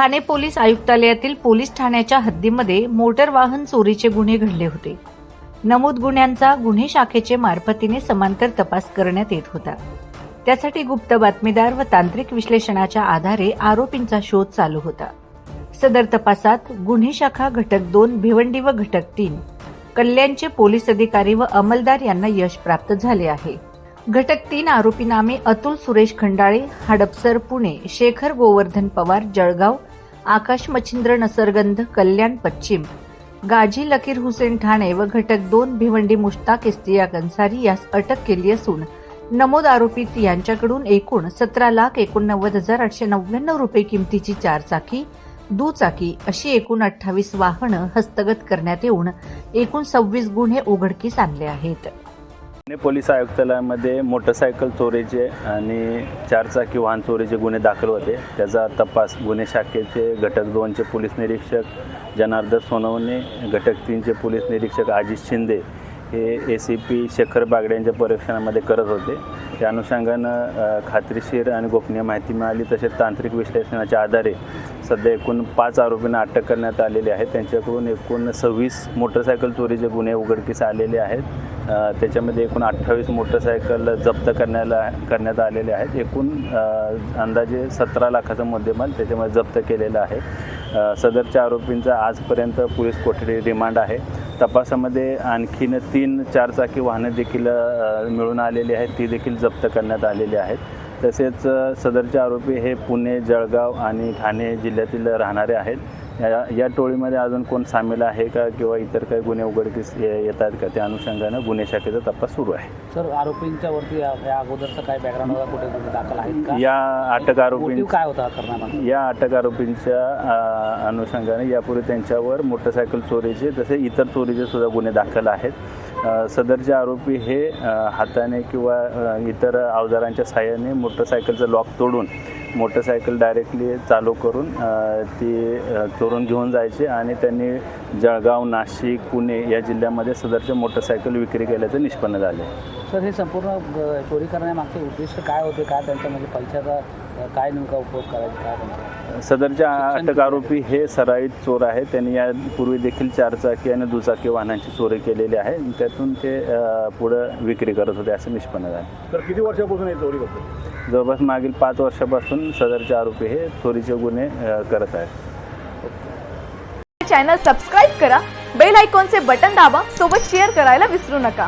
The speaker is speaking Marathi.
ठाणे पोलीस आयुक्तालयातील पोलीस ठाण्याच्या हद्दीमध्ये मोटर वाहन चोरीचे गुन्हे घडले होते. नमूद गुन्ह्यांचा गुन्हे शाखेचे मार्फतीने समांतर तपास करण्यात येत होता. त्यासाठी गुप्त बातमीदार व तांत्रिक विश्लेषणाच्या आधारे आरोपींचा शोध चालू होता. सदर तपासात गुन्हे शाखा घटक दोन भिवंडी व घटक तीन कल्याणचे पोलीस अधिकारी व अंमलदार यांना यश प्राप्त झाले आहे. घटक तीन आरोपी नामे अतुल सुरेश खंडाळे हडपसर पुणे शेखर गोवर्धन पवार जळगाव आकाश मच्छिंद्र नसरगंध कल्याण पश्चिम. गाजी लकीर हुसेन ठाणे व घटक दोन भिवंडी मुश्ताक इस्तिया अन्सारी यास अटक केली असून नमोद आरोपित यांच्याकडून एकूण सतरा लाख एकोणनव्वद हजार आठशे नव्याण्णव रुपये किमतीची चारचाकी दुचाकी अशी एकूण अठ्ठावीस वाहनं हस्तगत करण्यात येऊन एकूण सव्वीस गुन्हे उघडकीस आणले आहेत. पुणे पोलीस आयुक्तालयामध्ये मोटरसायकल चोरीचे आणि चारचाकी वाहन चोरीचे गुन्हे दाखल होते. त्याचा तपास गुन्हे शाखेचे घटक दोनचे पोलीस निरीक्षक जनार्दन सोनवणे घटक तीनचे पोलीस निरीक्षक आजिष शिंदे हे A C P Shekhar Bagde यांच्या परीक्षणामध्ये करत होते. त्या अनुषंगानं खात्रीशीर आणि गोपनीय माहिती मिळाली. तसेच तांत्रिक विश्लेषणाच्या आधारे सध्या एकूण पाच आरोपींना अटक करण्यात आलेली आहे. त्यांच्याकडून एकूण सव्वीस मोटरसायकल चोरीचे गुन्हे उघडकीस आलेले आहेत त्याच्यामध्ये एकूण अठ्ठावीस मोटरसायकल जप्त करण्याला करण्यात आलेले आहेत. एकूण अंदाजे सतरा लाखाचा मुद्देमाल त्याच्यामध्ये जप्त केलेला आहे. सदरच्या आरोपींचा आजपर्यंत पोलीस कोठडी रिमांड आहे. तपासामध्ये आणखीन तीन चारचाकी वाहनं देखील मिळून आलेली आहेत. ती देखील जप्त करण्यात आलेली आहेत. तसेच सदरचे आरोपी हे पुणे जळगाव आणि ठाणे जिल्ह्यातील राहणारे आहेत. या या टोळीमध्ये अजून कोण सामील आहे का किंवा इतर काही गुन्हे उघडकीस ये- येतात का? त्या अनुषंगानं गुन्हे शाखेचा तपास सुरू आहे. सर आरोपींच्या वरती या अगोदरचा काय बॅकग्राऊंड कुठे कुठे दाखल आहेत का? या अटक आरोपी काय होता करण्यामागे? या अटक आरोपींच्या अनुषंगाने यापूर्वी त्यांच्यावर मोटरसायकल चोरीचे तसे इतर चोरीचे सुद्धा गुन्हे दाखल आहेत. सदरचे आरोपी हे हाताने किंवा इतर अवजारांच्या साहाय्याने मोटरसायकलचं लॉक तोडून मोटरसायकल डायरेक्टली चालू करून ती चोरून घेऊन जायचे आणि त्यांनी जळगाव नाशिक पुणे या जिल्ह्यामध्ये सदरच्या मोटरसायकल विक्री केल्याचं निष्पन्न झाले. सर हे संपूर्ण चोरी करण्यामागचे उद्दिष्ट काय होते? काय त्यांच्या म्हणजे पैशाचा काय नेमका उपयोग करायचा? काय त्यांचा सदरचे अटक आरोपी हे सराईत चोर आहेत. त्यांनी यापूर्वी देखील चारचाकी आणि दुचाकी वाहनांची चोरी केलेली आहे. त्यातून ते पुढं विक्री करत होते असं निष्पन्न झालं. तर किती वर्षापासून हे चोरी करतो जवळपास मागील पाच वर्षापासून सदरचे आरोपी हे चोरीचे गुन्हे करत आहेत. चॅनल सबस्क्राईब करा. बेल आयकॉनचे बटन दाबा. सोबत शेअर करायला विसरू नका.